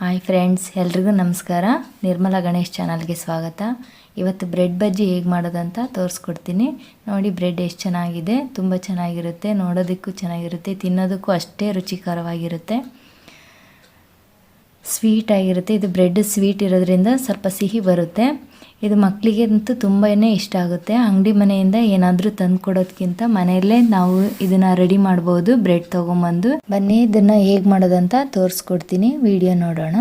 Hi friends ಎಲ್ರಿಗೂ ನಮಸ್ಕಾರ. ನಿರ್ಮಲಾ ಗಣೇಶ್ ಚಾನಲ್ಗೆ ಸ್ವಾಗತ. ಇವತ್ತು ಬ್ರೆಡ್ ಬಜ್ಜಿ ಹೇಗೆ ಮಾಡೋದಂತ ತೋರಿಸ್ಕೊಡ್ತೀನಿ. ನೋಡಿ ಬ್ರೆಡ್ ಎಷ್ಟು ಚೆನ್ನಾಗಿದೆ, ತುಂಬ ಚೆನ್ನಾಗಿರುತ್ತೆ, ನೋಡೋದಕ್ಕೂ ಚೆನ್ನಾಗಿರುತ್ತೆ, ತಿನ್ನೋದಕ್ಕೂ ಅಷ್ಟೇ ರುಚಿಕರವಾಗಿರುತ್ತೆ. ಸ್ವೀಟ್ ಆಗಿರುತ್ತೆ. ಇದು ಬ್ರೆಡ್ ಸ್ವೀಟ್ ಇರೋದ್ರಿಂದ ಸ್ವಲ್ಪ ಸಿಹಿ ಬರುತ್ತೆ. ಇದು ಮಕ್ಕಳಿಗೆ ಅಂತೂ ತುಂಬಾ ಇಷ್ಟ ಆಗುತ್ತೆ. ಅಂಗಡಿ ಮನೆಯಿಂದ ಏನಾದರೂ ತಂದು ಕೊಡೋದಕ್ಕಿಂತ ಮನೆಯಲ್ಲೇ ನಾವು ಇದನ್ನು ರೆಡಿ ಮಾಡ್ಬೋದು, ಬ್ರೆಡ್ ತೊಗೊಂಬಂದು. ಬನ್ನಿ, ಇದನ್ನು ಹೇಗೆ ಮಾಡೋದಂತ ತೋರಿಸ್ಕೊಡ್ತೀನಿ. ವಿಡಿಯೋ ನೋಡೋಣ.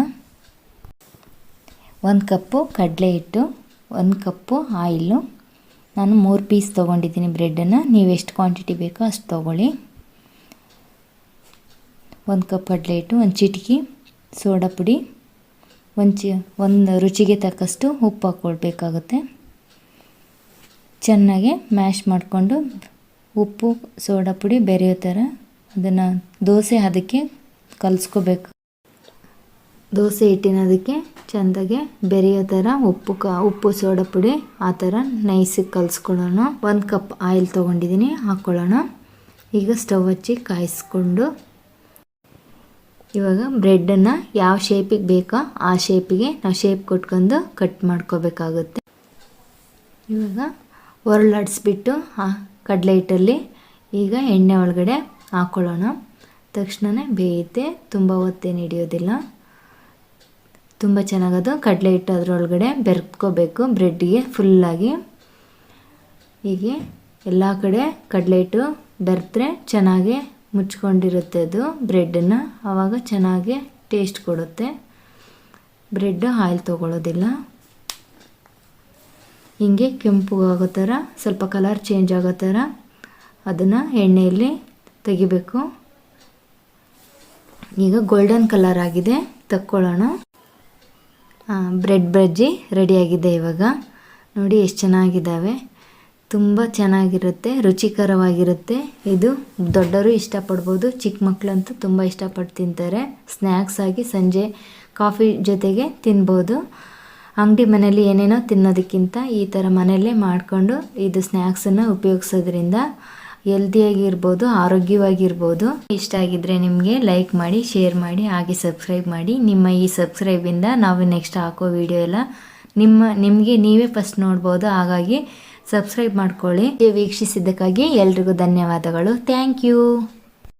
ಒಂದು ಕಪ್ಪು ಕಡಲೆ ಹಿಟ್ಟು, ಒಂದು ಕಪ್ಪು ಆಯಿಲು. ನಾನು ಮೂರು ಪೀಸ್ ತೊಗೊಂಡಿದ್ದೀನಿ ಬ್ರೆಡ್ಡನ್ನು. ನೀವು ಎಷ್ಟು ಕ್ವಾಂಟಿಟಿ ಬೇಕೋ ಅಷ್ಟು ತೊಗೊಳ್ಳಿ. ಒಂದು ಕಪ್ ಕಡಲೆ ಹಿಟ್ಟು, ಒಂದು ಚಿಟಕಿ, ಸೋಡಾ ಪುಡಿ. ಒಂದು ಚಿ ಒಂದು ರುಚಿಗೆ ತಕ್ಕಷ್ಟು ಉಪ್ಪು ಹಾಕ್ಕೊಳ್ಬೇಕಾಗುತ್ತೆ ಚೆನ್ನಾಗಿ ಮ್ಯಾಶ್ ಮಾಡಿಕೊಂಡು ಉಪ್ಪು, ಸೋಡಾ ಪುಡಿ ಬೆರೆಯೋ ಥರ ಅದನ್ನು ದೋಸೆ ಅದಕ್ಕೆ ಕಲಿಸ್ಕೋಬೇಕು. ದೋಸೆ ಹಿಟ್ಟಿನದಕ್ಕೆ ಚೆಂದಾಗೆ ಬೆರೆಯೋ ಥರ ಉಪ್ಪು ಕ, ಉಪ್ಪು, ಸೋಡಾ ಪುಡಿ ಆ ಥರ ನೈಸಿಗೆ ಕಲಿಸ್ಕೊಳ್ಳೋಣ. ಒಂದು ಕಪ್ ಆಯಿಲ್ ತೊಗೊಂಡಿದ್ದೀನಿ, ಹಾಕ್ಕೊಳ್ಳೋಣ. ಈಗ ಸ್ಟವ್ ಹಚ್ಚಿ ಕಾಯಿಸ್ಕೊಂಡು ಇವಾಗ ಬ್ರೆಡ್ಡನ್ನು ಯಾವ ಶೇಪಿಗೆ ಬೇಕೋ ಆ ಶೇಪಿಗೆ ನಾವು ಶೇಪ್ ಕೊಟ್ಕೊಂಡು ಕಟ್ ಮಾಡ್ಕೋಬೇಕಾಗುತ್ತೆ. ಇವಾಗ ಒರಳಾಡಿಸ್ಬಿಟ್ಟು ಆ ಕಡಲೆ ಹಿಟ್ಟಲ್ಲಿ ಈಗ ಎಣ್ಣೆ ಒಳಗಡೆ ಹಾಕ್ಕೊಳ್ಳೋಣ ತಕ್ಷಣವೇ ಬೇಯುತ್ತೆ, ತುಂಬ ಹೊತ್ತೇನು ಹಿಡಿಯೋದಿಲ್ಲ. ತುಂಬ ಚೆನ್ನಾಗದು ಕಡಲೆ ಹಿಟ್ಟು ಅದರೊಳಗಡೆ ಬೆರ್ಕೋಬೇಕು ಬ್ರೆಡ್ಡಿಗೆ ಫುಲ್ಲಾಗಿ ಹೀಗೆ ಎಲ್ಲ ಕಡೆ ಕಡಲೆ ಹಿಟ್ಟು ಬೆರೆತ್ರೆ ಚೆನ್ನಾಗಿ ಮುಚ್ಕೊಂಡಿರುತ್ತೆ ಅದು ಬ್ರೆಡ್ಡನ್ನು. ಆವಾಗ ಚೆನ್ನಾಗಿ ಟೇಸ್ಟ್ ಕೊಡುತ್ತೆ. ಬ್ರೆಡ್ ಆಯಿಲ್ ತೊಗೊಳ್ಳೋದಿಲ್ಲ. ಹಿಂಗೆ ಕೆಂಪು ಆಗೋ ಥರ, ಸ್ವಲ್ಪ ಕಲರ್ ಚೇಂಜ್ ಆಗೋ ಥರ ಅದನ್ನು ಎಣ್ಣೆಯಲ್ಲಿ ತೆಗಿಬೇಕು. ಈಗ ಗೋಲ್ಡನ್ ಕಲರ್ ಆಗಿದೆ, ತಕ್ಕೊಳ್ಳೋಣ. ಬ್ರೆಡ್ ಬಜ್ಜಿ ರೆಡಿಯಾಗಿದೆ ಇವಾಗ. ನೋಡಿ ಎಷ್ಟು ಚೆನ್ನಾಗಿದ್ದಾವೆ. ತುಂಬ ಚೆನ್ನಾಗಿರುತ್ತೆ, ರುಚಿಕರವಾಗಿರುತ್ತೆ. ಇದು ದೊಡ್ಡವರು ಇಷ್ಟಪಡ್ಬೋದು, ಚಿಕ್ಕ ಮಕ್ಕಳಂತೂ ತುಂಬ ಇಷ್ಟಪಟ್ಟು ತಿಂತಾರೆ. ಸ್ನ್ಯಾಕ್ಸ್ ಆಗಿ ಸಂಜೆ ಕಾಫಿ ಜೊತೆಗೆ ತಿನ್ಬೋದು. ಅಂಗಡಿ ಮನೇಲಿ ಏನೇನೋ ತಿನ್ನೋದಕ್ಕಿಂತ ಈ ಥರ ಮನೆಯಲ್ಲೇ ಮಾಡಿಕೊಂಡು ಇದು ಸ್ನ್ಯಾಕ್ಸನ್ನು ಉಪಯೋಗಿಸೋದ್ರಿಂದ ಹೆಲ್ದಿಯಾಗಿರ್ಬೋದು ಆರೋಗ್ಯವಾಗಿರ್ಬೋದು. ಇಷ್ಟ ಆಗಿದ್ದರೆ ನಿಮಗೆ ಲೈಕ್ ಮಾಡಿ ಶೇರ್ ಮಾಡಿ, ಹಾಗೆ ಸಬ್ಸ್ಕ್ರೈಬ್ ಮಾಡಿ. ನಿಮ್ಮ ಈ ಸಬ್ಸ್ಕ್ರೈಬಿಂದ ನಾವು ನೆಕ್ಸ್ಟ್ ಹಾಕೋ ವಿಡಿಯೋ ಎಲ್ಲ ನಿಮ್ಮ, ನಿಮಗೆ ನೀವೇ ಫಸ್ಟ್ ನೋಡ್ಬೋದು. ಹಾಗಾಗಿ ಸಬ್ಸ್ಕ್ರೈಬ್ ಮಾಡ್ಕೊಳ್ಳಿ. ವೀಕ್ಷಿಸಿದ್ದಕ್ಕಾಗಿ ಎಲ್ರಿಗೂ ಧನ್ಯವಾದಗಳು. Thank you.